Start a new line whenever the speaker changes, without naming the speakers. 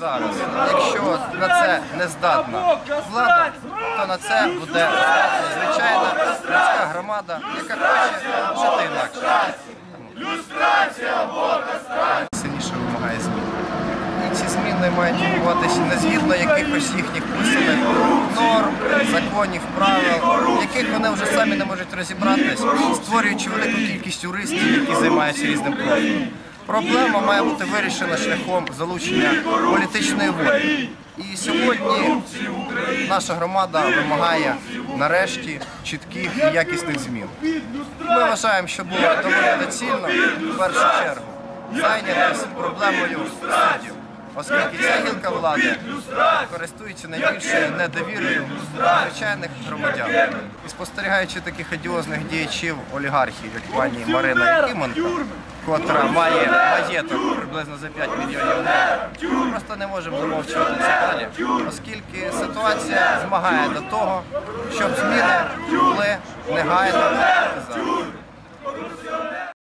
зараз. Якщо на це не здатна влада, то на це буде звичайна людська громада, яка хоче жити інакше. Сильніше вимагає змін. І ці зміни мають відбуватися не згідно якихось їхніх писаних норм, законів, правил, яких вони вже самі не можуть розібратись, створюючи велику кількість юристів, які займаються різним профілем. Проблема має бути вирішена шляхом залучення політичної волі. І сьогодні наша громада вимагає нарешті чітких і якісних змін. Ми вважаємо, що було доволі доцільно в першу чергу зайнятися проблемою суддів, оскільки ця гілка влади користується найбільшою недовірою звичайних громадян. І спостерігаючи таких одіозних діячів олігархів, як пані Марина Якименко, котра має маєток приблизно за 5 мільйонів гривень, ми просто не можемо замовчувати це далі, оскільки ситуація змагає до того, щоб зміни були негайно